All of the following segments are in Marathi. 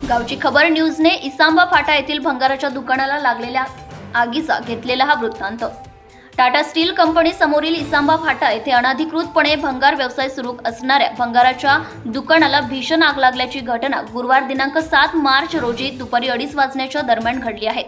गावची खबर न्यूजने इसांबा फाटा येथील भंगाराच्या दुकानाला लागलेल्या आगीचा घेतलेला हा वृत्तांत. टाटा स्टील कंपनी समोरील इसांबा फाटा येथे अनाधिकृतपणे भंगार व्यवसाय सुरू असणाऱ्या भंगाराच्या दुकानाला भीषण आग लागल्याची घटना गुरुवार दिनांक सात मार्च रोजी दुपारी अडीच वाजण्याच्या दरम्यान घडली आहे.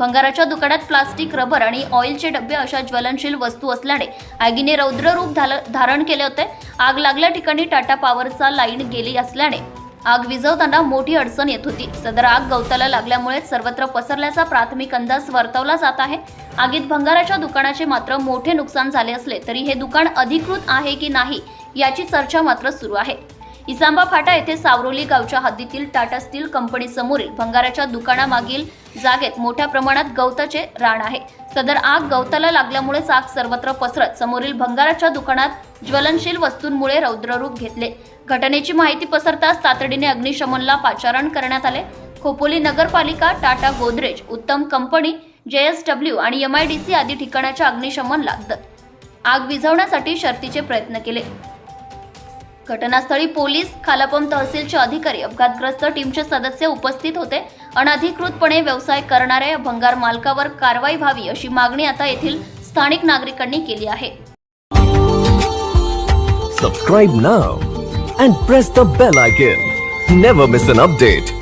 भंगाराच्या दुकानात प्लास्टिक रबर आणि ऑइलचे डबे अशा ज्वलनशील वस्तू असल्याने आगीने रौद्र रूप धाल- धारण केले होते. आग लागल्या ठिकाणी टाटा पॉवरचा लाईन गेली असल्याने आग विझवताना मोठी अडचण येत होती. सदर आग गवताला लागल्यामुळे सर्वत्र पसरल्याचा प्राथमिक अंदाज वर्तवला जात आहे. आगीत भंगाराच्या दुकानाचे मात्र मोठे नुकसान झाले असले तरी हे दुकान अधिकृत आहे की नाही याची चर्चा मात्र सुरू आहे. इसांबा फाटा येथे सावरोली गावच्या हद्दीतील टाटा स्टील कंपनी समोरील भंगाराच्या दुकानामागील जागेत मोठ्या प्रमाणात गवताचे रान आहे. सदर आग गवताला लागल्यामुळे आग सर्वत्र पसरत समोरील भंगाराच्या दुकानात ज्वलनशील वस्तूंमुळे रौद्ररूप घेतले. घटनेची माहिती पसरताच तातडीने अग्निशमनला पाचारण करण्यात आले. खोपोली नगरपालिका टाटा गोदरेज उत्तम कंपनी जेएसडब्ल्यू आणि एमआयडीसी आदी ठिकाणाच्या अग्निशमनला द- आग विझवण्यासाठी शर्तीचे प्रयत्न केले. घटनास्थळी पोलीस खालापम तहसीलचे अधिकारी अपघातग्रस्त टीमचे सदस्य उपस्थित होते. अनधिकृतपणे व्यवसाय करणाऱ्या भंगार मालकावर कारवाई व्हावी अशी मागणी आता येथील स्थानिक नागरिकांनी केली आहे. Subscribe now and press the bell icon never miss an update